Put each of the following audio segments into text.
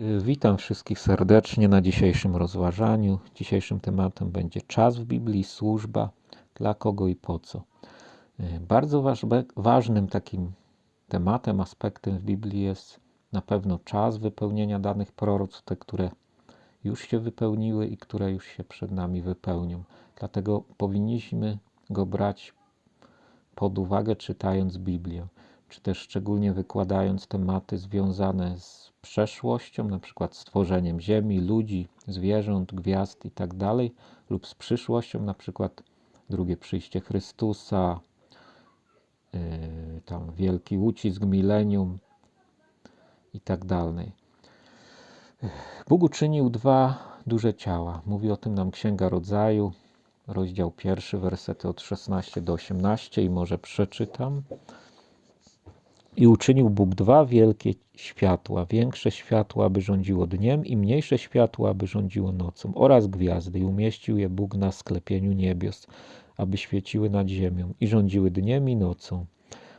Y, Witam wszystkich serdecznie na dzisiejszym rozważaniu. Dzisiejszym tematem będzie czas w Biblii, służba, dla kogo i po co. Y, Bardzo waż- ważnym takim tematem, aspektem w Biblii jest na pewno czas wypełnienia danych proroctw, te, które już się wypełniły i które już się przed nami wypełnią. Dlatego powinniśmy go brać pod uwagę, czytając Biblię, czy też szczególnie wykładając tematy związane z przeszłością, na przykład stworzeniem Ziemi, ludzi, zwierząt, gwiazd itd., lub z przyszłością, na przykład drugie przyjście Chrystusa, yy, tam wielki ucisk, milenium i tak. Bóg uczynił dwa duże ciała. Mówi o tym nam Księga Rodzaju, rozdział pierwszy, wersety od 16 do 18 i może przeczytam. I uczynił Bóg dwa wielkie światła, większe światło, aby rządziło dniem i mniejsze światło, aby rządziło nocą oraz gwiazdy i umieścił je Bóg na sklepieniu niebios, aby świeciły nad ziemią i rządziły dniem i nocą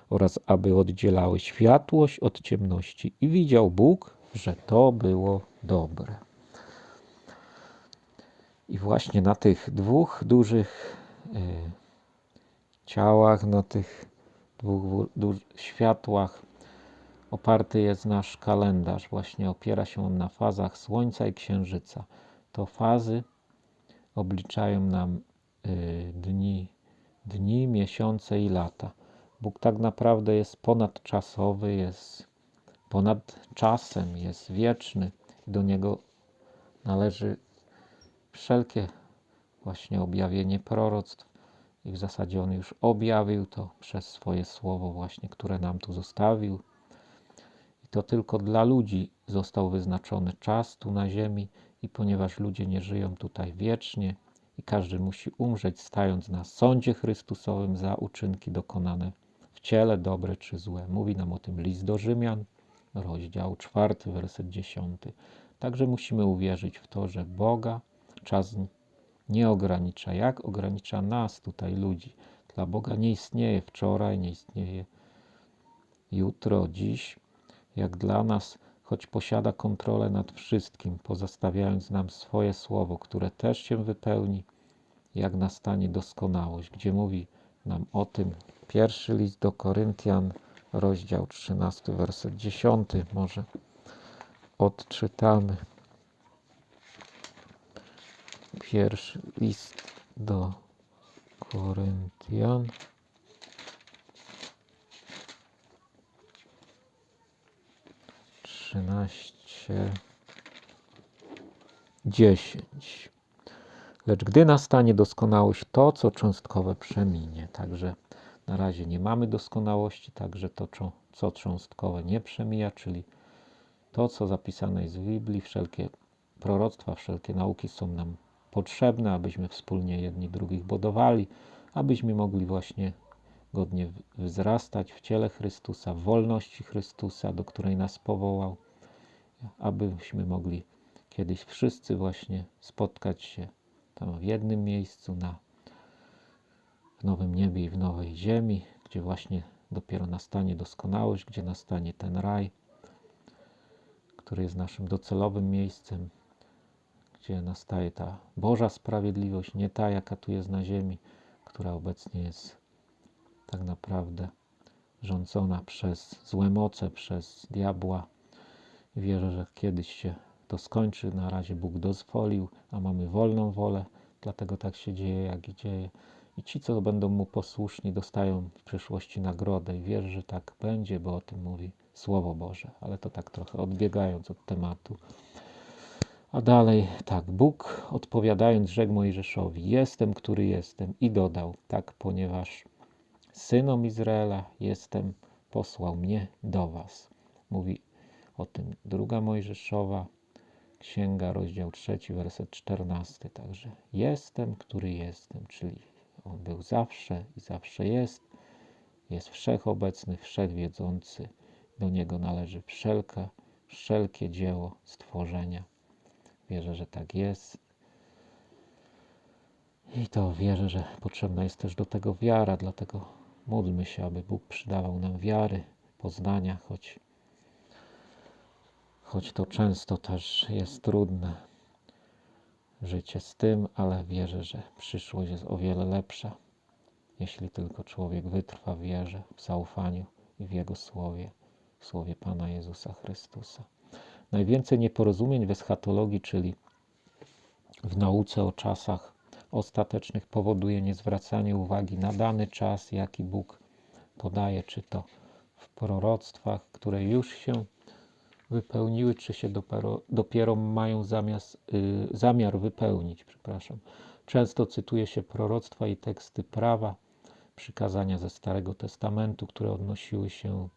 oraz aby oddzielały światłość od ciemności. I widział Bóg, że to było dobre. I właśnie na tych dwóch dużych y, ciałach, na tych dwóch światłach oparty jest nasz kalendarz. Właśnie opiera się on na fazach Słońca i Księżyca. To fazy obliczają nam y, dni, dni, miesiące i lata. Bóg tak naprawdę jest ponadczasowy, jest ponad czasem, jest wieczny. Do Niego należy wszelkie właśnie objawienie proroctw i w zasadzie On już objawił to przez swoje słowo właśnie, które nam tu zostawił. I to tylko dla ludzi został wyznaczony czas tu na ziemi i ponieważ ludzie nie żyją tutaj wiecznie i każdy musi umrzeć stając na sądzie Chrystusowym za uczynki dokonane w ciele, dobre czy złe. Mówi nam o tym list do Rzymian, rozdział czwarty, werset dziesiąty. Także musimy uwierzyć w to, że Boga czas nie ogranicza. Jak ogranicza nas tutaj ludzi? Dla Boga nie istnieje wczoraj, nie istnieje jutro, dziś. Jak dla nas, choć posiada kontrolę nad wszystkim, pozostawiając nam swoje słowo, które też się wypełni, jak nastanie doskonałość, gdzie mówi nam o tym pierwszy list do Koryntian, rozdział 13, werset 10. Może odczytamy. Pierwszy list do Koryntian. Trzynaście, dziesięć. Lecz gdy nastanie doskonałość, to co cząstkowe przeminie. Także na razie nie mamy doskonałości, także to co cząstkowe nie przemija, czyli to, co zapisane jest w Biblii, wszelkie proroctwa, wszelkie nauki są nam potrzebne, abyśmy wspólnie jedni drugich budowali, abyśmy mogli właśnie godnie wzrastać w ciele Chrystusa, w wolności Chrystusa, do której nas powołał, abyśmy mogli kiedyś wszyscy właśnie spotkać się tam w jednym miejscu na w nowym niebie i w nowej ziemi, gdzie właśnie dopiero nastanie doskonałość, gdzie nastanie ten raj, który jest naszym docelowym miejscem, gdzie nastaje ta Boża sprawiedliwość, nie ta, jaka tu jest na ziemi, która obecnie jest tak naprawdę rządzona przez złe moce, przez diabła. I wierzę, że kiedyś się to skończy. Na razie Bóg dozwolił, a mamy wolną wolę, dlatego tak się dzieje, jak i dzieje. I ci, co będą Mu posłuszni, dostają w przyszłości nagrodę. I wierzę, że tak będzie, bo o tym mówi Słowo Boże. Ale to tak trochę odbiegając od tematu. A dalej, tak, Bóg odpowiadając rzekł Mojżeszowi, jestem, który jestem i dodał, tak, ponieważ synom Izraela jestem, posłał mnie do was. Mówi o tym druga Mojżeszowa, księga, rozdział trzeci, werset czternasty. Także jestem, który jestem, czyli On był zawsze i zawsze jest, jest wszechobecny, wszechwiedzący. Do Niego należy wszelka, wszelkie dzieło stworzenia. Wierzę, że tak jest. I to wierzę, że potrzebna jest też do tego wiara, dlatego módlmy się, aby Bóg przydawał nam wiary, poznania, choć choć to często też jest trudne życie z tym, ale wierzę, że przyszłość jest o wiele lepsza, jeśli tylko człowiek wytrwa w wierze, w zaufaniu i w Jego słowie, w słowie Pana Jezusa Chrystusa. Najwięcej nieporozumień w eschatologii, czyli w nauce o czasach ostatecznych, powoduje niezwracanie uwagi na dany czas, jaki Bóg podaje, czy to w proroctwach, które już się wypełniły, czy się dopiero, dopiero mają zamiast, y, zamiar wypełnić. Przepraszam. Często cytuje się proroctwa i teksty prawa, przykazania ze Starego Testamentu, które odnosiły się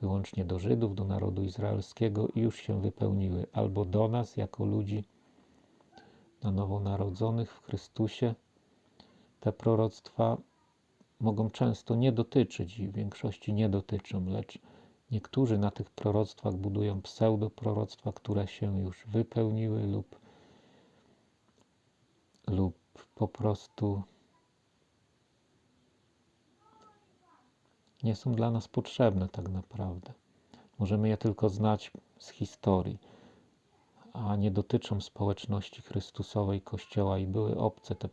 wyłącznie do Żydów, do narodu izraelskiego i już się wypełniły, albo do nas jako ludzi na nowo narodzonych w Chrystusie. Te proroctwa mogą często nie dotyczyć i w większości nie dotyczą, lecz niektórzy na tych proroctwach budują pseudoproroctwa, które się już wypełniły lub, lub po prostu nie są dla nas potrzebne tak naprawdę. Możemy je tylko znać z historii, a nie dotyczą społeczności Chrystusowej Kościoła i były obce te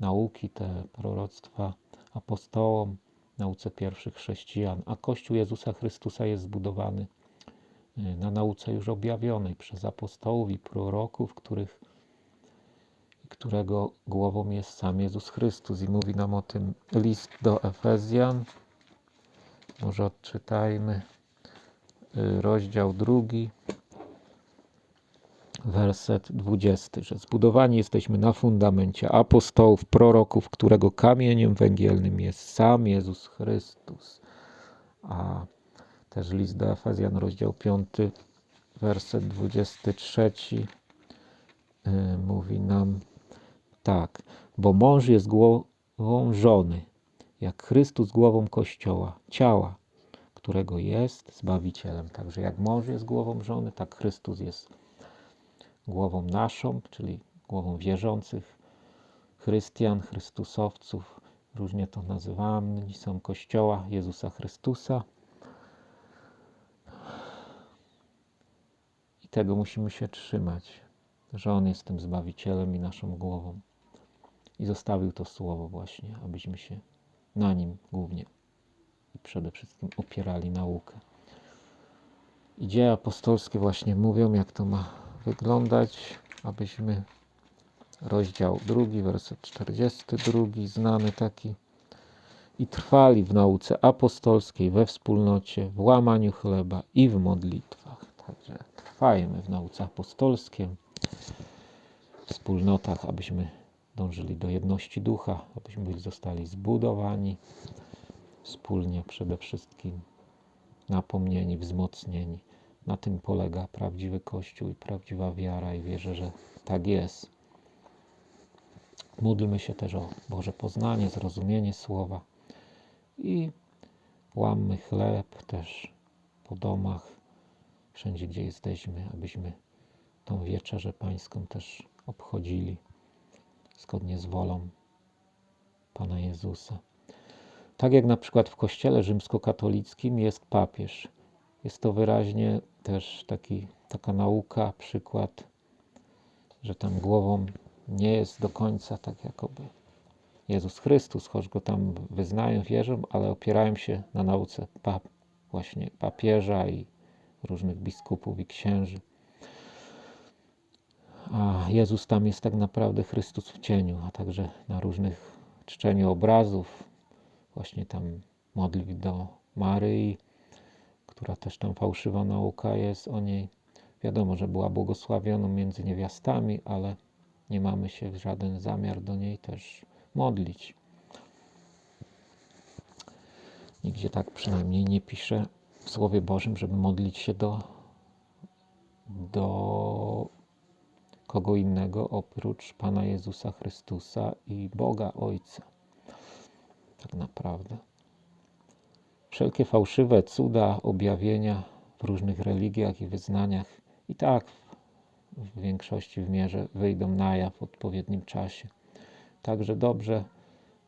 nauki, te proroctwa apostołom, nauce pierwszych chrześcijan, a Kościół Jezusa Chrystusa jest zbudowany y, na nauce już objawionej przez apostołów i proroków, których, którego głową jest sam Jezus Chrystus. I mówi nam o tym list do Efezjan. Może odczytajmy y, rozdział drugi werset 20, że zbudowani jesteśmy na fundamencie apostołów, proroków, którego kamieniem węgielnym jest sam Jezus Chrystus. A też list do Efezjan, rozdział 5, werset 23 yy, mówi nam tak, bo mąż jest głową żony, jak Chrystus głową Kościoła, ciała, którego jest Zbawicielem. Także jak mąż jest głową żony, tak Chrystus jest głową naszą, czyli głową wierzących chrystian, chrystusowców, różnie to nazywamy, są Kościoła Jezusa Chrystusa. I tego musimy się trzymać, że On jest tym Zbawicielem i naszą głową. I zostawił to słowo właśnie, abyśmy się na nim głównie i przede wszystkim opierali naukę. I dzieje apostolskie właśnie mówią, jak to ma wyglądać, abyśmy rozdział drugi, werset 42, znany taki i trwali w nauce apostolskiej, we wspólnocie, w łamaniu chleba i w modlitwach. Także trwajmy w nauce apostolskiej, w wspólnotach, abyśmy dążyli do jedności ducha, abyśmy zostali zbudowani wspólnie przede wszystkim, napomnieni, wzmocnieni. Na tym polega prawdziwy Kościół i prawdziwa wiara, i wierzę, że tak jest. Módlmy się też o Boże poznanie, zrozumienie słowa i łammy chleb też po domach, wszędzie gdzie jesteśmy, abyśmy tą wieczerzę pańską też obchodzili zgodnie z wolą Pana Jezusa. Tak jak na przykład w Kościele rzymskokatolickim jest papież. Jest to wyraźnie też taki, taka nauka, przykład, że tam głową nie jest do końca tak jakoby Jezus Chrystus, choć go tam wyznają, wierzą, ale opierają się na nauce pap, właśnie papieża i różnych biskupów i księży. A Jezus tam jest tak naprawdę Chrystus w cieniu, a także na różnych czczeniu obrazów, właśnie tam modlić do Maryi, która też tam fałszywa nauka jest o niej. Wiadomo, że była błogosławioną między niewiastami, ale nie mamy się w żaden zamiar do niej też modlić. Nigdzie tak przynajmniej nie pisze w Słowie Bożym, żeby modlić się do, do kogo innego oprócz Pana Jezusa Chrystusa i Boga Ojca. Tak naprawdę. Wszelkie fałszywe cuda, objawienia w różnych religiach i wyznaniach i tak w większości w mierze wyjdą na jaw w odpowiednim czasie. Także dobrze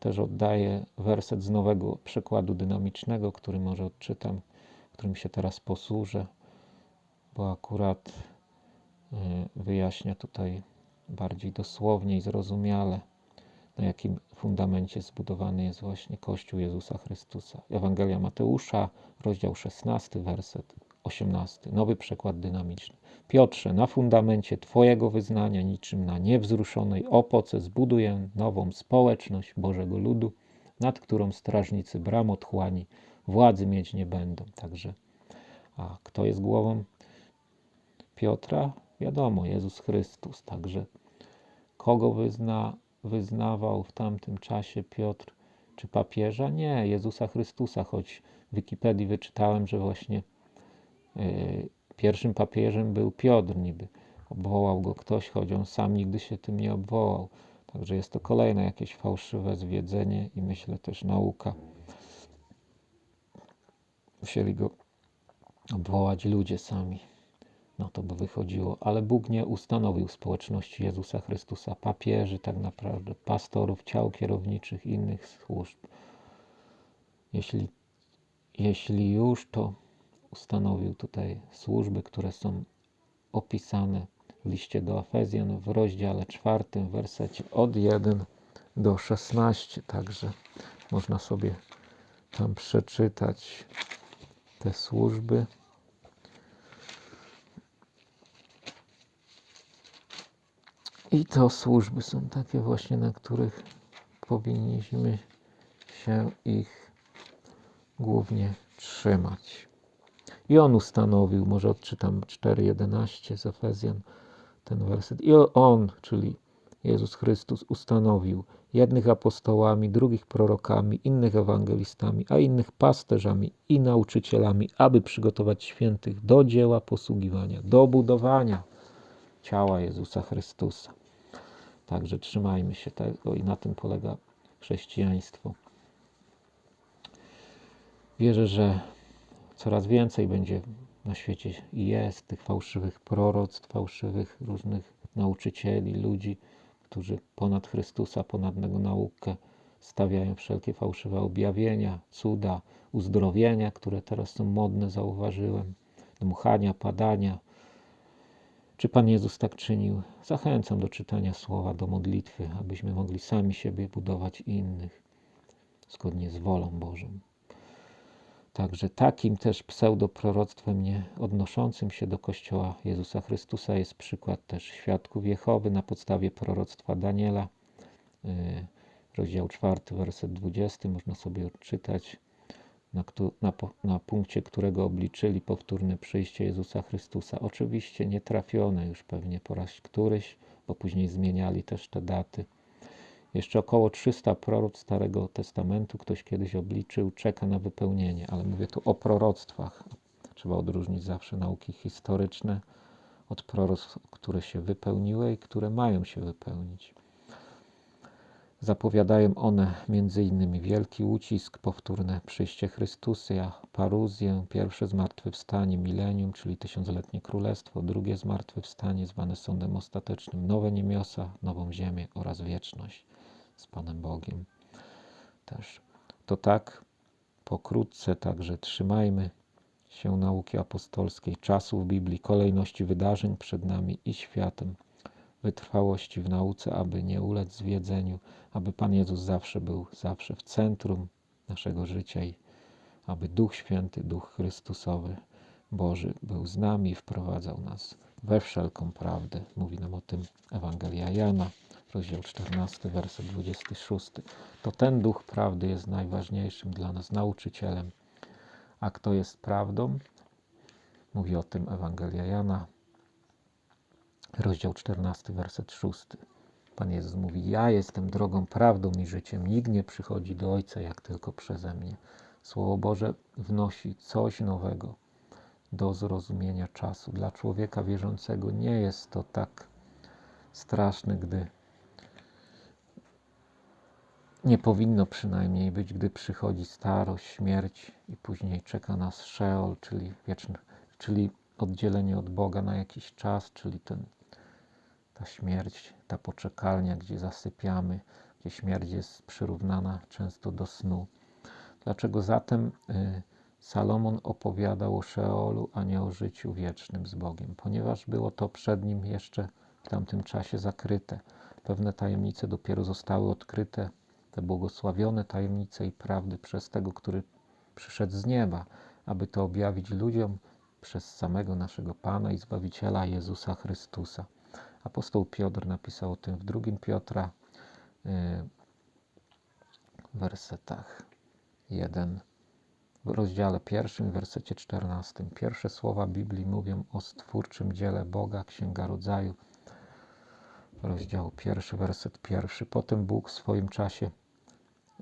też oddaję werset z nowego przykładu dynamicznego, który może odczytam, którym się teraz posłużę, bo akurat wyjaśnia tutaj bardziej dosłownie i zrozumiale, na jakim fundamencie zbudowany jest właśnie Kościół Jezusa Chrystusa. Ewangelia Mateusza, rozdział 16, werset 18. Nowy przekład dynamiczny. Piotrze, na fundamencie Twojego wyznania, niczym na niewzruszonej opoce, zbuduję nową społeczność Bożego Ludu, nad którą strażnicy bram otchłani władzy mieć nie będą. Także, a kto jest głową Piotra? Wiadomo, Jezus Chrystus. Także kogo wyzna, wyznawał w tamtym czasie Piotr? Czy papieża? Nie, Jezusa Chrystusa, choć w Wikipedii wyczytałem, że właśnie yy, pierwszym papieżem był Piotr niby. Obwołał go ktoś, choć on sam nigdy się tym nie obwołał. Także jest to kolejne jakieś fałszywe zwiedzenie i myślę też nauka. Musieli go obwołać ludzie sami. No to by wychodziło, ale Bóg nie ustanowił społeczności Jezusa Chrystusa, papieży, tak naprawdę, pastorów, ciał kierowniczych, innych służb. Jeśli, jeśli już, to ustanowił tutaj służby, które są opisane w liście do Efezjan w rozdziale czwartym, wersecie od 1 do 16. Także można sobie tam przeczytać te służby. I to służby są takie właśnie, na których powinniśmy się ich głównie trzymać. I on ustanowił, może odczytam 4:11 z Efezjan, ten werset. I on, czyli Jezus Chrystus, ustanowił jednych apostołami, drugich prorokami, innych ewangelistami, a innych pasterzami i nauczycielami, aby przygotować świętych do dzieła posługiwania, do budowania ciała Jezusa Chrystusa. Także trzymajmy się tego i na tym polega chrześcijaństwo. Wierzę, że coraz więcej będzie na świecie i jest tych fałszywych proroctw, fałszywych różnych nauczycieli, ludzi, którzy ponad Chrystusa, ponad Jego naukę stawiają wszelkie fałszywe objawienia, cuda, uzdrowienia, które teraz są modne, zauważyłem, dmuchania, padania. Czy Pan Jezus tak czynił? Zachęcam do czytania słowa, do modlitwy, abyśmy mogli sami siebie budować i innych zgodnie z wolą Bożą. Także takim też pseudoproroctwem nie odnoszącym się do Kościoła Jezusa Chrystusa jest przykład też świadków Jehowy na podstawie proroctwa Daniela, y, rozdział 4, werset 20, można sobie odczytać, na, na, na punkcie którego obliczyli powtórne przyjście Jezusa Chrystusa. Oczywiście nietrafione już pewnie po raz któryś, bo później zmieniali też te daty. Jeszcze około 300 proroc Starego Testamentu ktoś kiedyś obliczył, czeka na wypełnienie, ale mówię tu o proroctwach. Trzeba odróżnić zawsze nauki historyczne od proroctw, które się wypełniły i które mają się wypełnić. Zapowiadają one m.in. wielki ucisk, powtórne przyjście Chrystusa, paruzję, pierwsze zmartwychwstanie, milenium, czyli tysiącletnie królestwo, drugie zmartwychwstanie zwane sądem ostatecznym, nowe niemiosa, nową ziemię oraz wieczność z Panem Bogiem. Też to tak pokrótce, także trzymajmy się nauki apostolskiej, czasu w Biblii, kolejności wydarzeń przed nami i światem, wytrwałości w nauce, aby nie ulec zwiedzeniu, aby Pan Jezus zawsze był zawsze w centrum naszego życia i aby Duch Święty, Duch Chrystusowy, Boży był z nami i wprowadzał nas we wszelką prawdę. Mówi nam o tym Ewangelia Jana rozdział 14, werset 26. To ten duch prawdy jest najważniejszym dla nas nauczycielem. A kto jest prawdą? Mówi o tym Ewangelia Jana, rozdział 14, werset 6. Pan Jezus mówi: Ja jestem drogą, prawdą i życiem. Nikt nie przychodzi do Ojca jak tylko przeze mnie. Słowo Boże wnosi coś nowego do zrozumienia czasu. Dla człowieka wierzącego nie jest to tak straszne, gdy nie powinno przynajmniej być, gdy przychodzi starość, śmierć i później czeka nas Sheol, czyli wieczny, czyli oddzielenie od Boga na jakiś czas, czyli ten, ta śmierć, ta poczekalnia, gdzie zasypiamy, gdzie śmierć jest przyrównana często do snu. Dlaczego zatem y, Salomon opowiadał o Szeolu, a nie o życiu wiecznym z Bogiem, ponieważ było to przed nim jeszcze w tamtym czasie zakryte. Pewne tajemnice dopiero zostały odkryte, te błogosławione tajemnice i prawdy przez tego, który przyszedł z nieba, aby to objawić ludziom przez samego naszego Pana i Zbawiciela Jezusa Chrystusa. Apostoł Piotr napisał o tym w drugim Piotra, y, w wersetach 1, w rozdziale pierwszym, w wersecie 14. Pierwsze słowa Biblii mówią o stwórczym dziele Boga, Księga Rodzaju, rozdział pierwszy, werset pierwszy. Potem Bóg w swoim czasie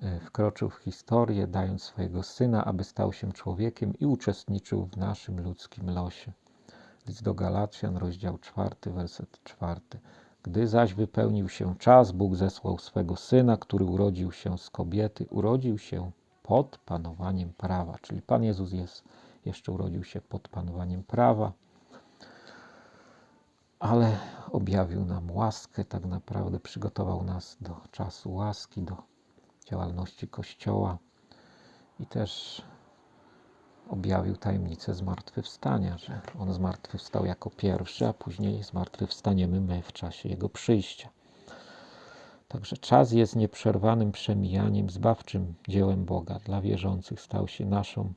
y, wkroczył w historię, dając swojego Syna, aby stał się człowiekiem i uczestniczył w naszym ludzkim losie. List do Galacjan, rozdział czwarty, werset czwarty. Gdy zaś wypełnił się czas, Bóg zesłał swego Syna, który urodził się z kobiety, urodził się pod panowaniem prawa. Czyli Pan Jezus jest, jeszcze urodził się pod panowaniem prawa, ale objawił nam łaskę, tak naprawdę przygotował nas do czasu łaski, do działalności Kościoła i też objawił tajemnicę zmartwychwstania, że On zmartwychwstał jako pierwszy, a później zmartwychwstaniemy my w czasie Jego przyjścia. Także czas jest nieprzerwanym przemijaniem, zbawczym dziełem Boga. Dla wierzących stał się naszą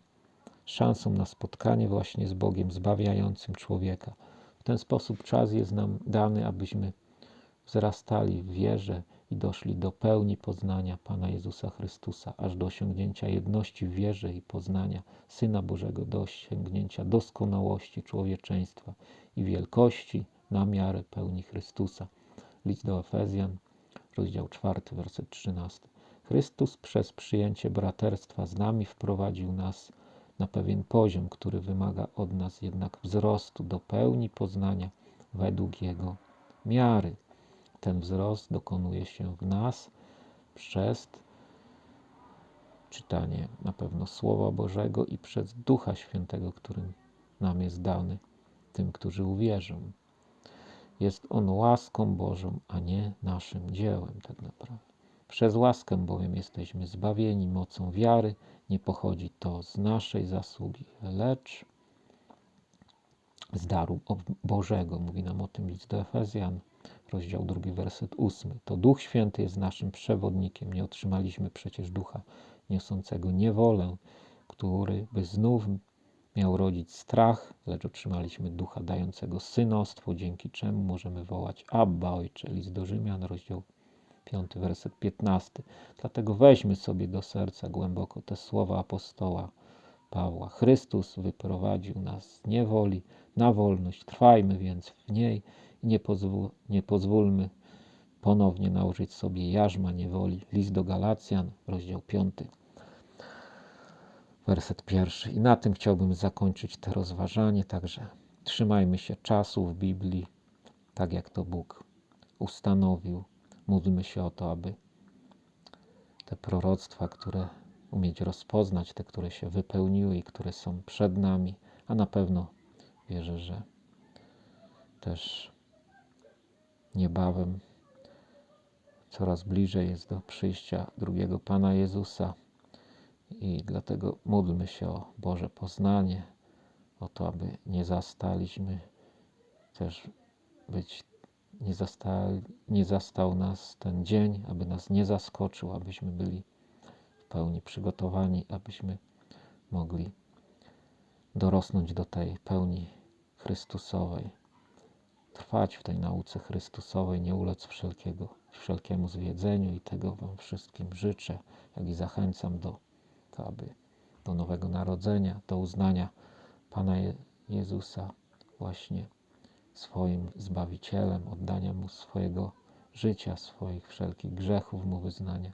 szansą na spotkanie właśnie z Bogiem, zbawiającym człowieka. W ten sposób czas jest nam dany, abyśmy wzrastali w wierze i doszli do pełni poznania Pana Jezusa Chrystusa, aż do osiągnięcia jedności wierze i poznania Syna Bożego, do osiągnięcia doskonałości człowieczeństwa i wielkości na miarę pełni Chrystusa. List do Efezjan, rozdział 4, werset 13. Chrystus przez przyjęcie braterstwa z nami wprowadził nas na pewien poziom, który wymaga od nas jednak wzrostu do pełni poznania według Jego miary. Ten wzrost dokonuje się w nas przez czytanie na pewno Słowa Bożego i przez Ducha Świętego, który nam jest dany, tym, którzy uwierzą. Jest on łaską Bożą, a nie naszym dziełem, tak naprawdę. Przez łaskę bowiem jesteśmy zbawieni mocą wiary. Nie pochodzi to z naszej zasługi, lecz z daru Bożego. Mówi nam o tym list do Efezjan, rozdział drugi, werset ósmy. To Duch Święty jest naszym przewodnikiem. Nie otrzymaliśmy przecież ducha niosącego niewolę, który by znów miał rodzić strach, lecz otrzymaliśmy ducha dającego synostwo, dzięki czemu możemy wołać Abba Ojcze. List do Rzymian, rozdział 5, werset 15. Dlatego weźmy sobie do serca głęboko te słowa apostoła Pawła. Chrystus wyprowadził nas z niewoli na wolność. Trwajmy więc w niej i nie, pozwól, nie pozwólmy ponownie nałożyć sobie jarzma niewoli. List do Galacjan, rozdział 5, werset pierwszy. I na tym chciałbym zakończyć te rozważanie, także trzymajmy się czasu w Biblii, tak jak to Bóg ustanowił. Módlmy się o to, aby te proroctwa, które umieć rozpoznać, te, które się wypełniły i które są przed nami, a na pewno wierzę, że też niebawem coraz bliżej jest do przyjścia drugiego Pana Jezusa. I dlatego módlmy się o Boże poznanie, o to, aby nie zastaliśmy też być, nie, zastali, nie zastał nas ten dzień, aby nas nie zaskoczył, abyśmy byli w pełni przygotowani, abyśmy mogli dorosnąć do tej pełni Chrystusowej, trwać w tej nauce Chrystusowej, nie ulec wszelkiego, wszelkiemu zwiedzeniu i tego Wam wszystkim życzę, jak i zachęcam do to, aby do nowego narodzenia, do uznania Pana Jezusa właśnie swoim Zbawicielem, oddania Mu swojego życia, swoich wszelkich grzechów Mu wyznania,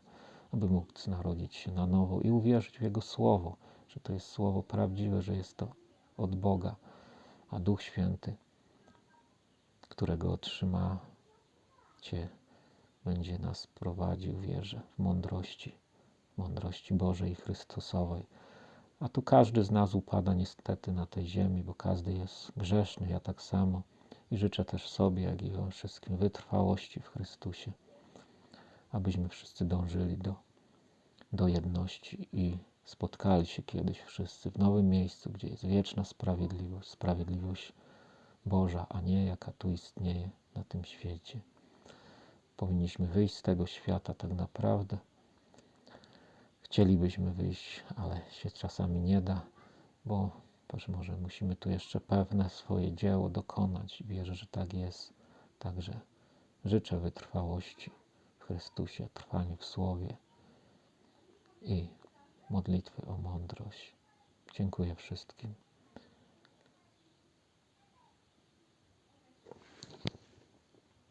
aby móc narodzić się na nowo i uwierzyć w Jego Słowo, że to jest Słowo prawdziwe, że jest to od Boga, a Duch Święty, którego otrzymacie, będzie nas prowadził, wierzę, w mądrości mądrości Bożej Chrystusowej. A tu każdy z nas upada niestety na tej ziemi, bo każdy jest grzeszny, ja tak samo. I życzę też sobie, jak i wam wszystkim wytrwałości w Chrystusie, abyśmy wszyscy dążyli do, do jedności i spotkali się kiedyś wszyscy w nowym miejscu, gdzie jest wieczna sprawiedliwość, sprawiedliwość Boża, a nie jaka tu istnieje na tym świecie. Powinniśmy wyjść z tego świata tak naprawdę. Chcielibyśmy wyjść, ale się czasami nie da, bo może musimy tu jeszcze pewne swoje dzieło dokonać. Wierzę, że tak jest. Także życzę wytrwałości w Chrystusie, trwaniu w Słowie i modlitwy o mądrość. Dziękuję wszystkim.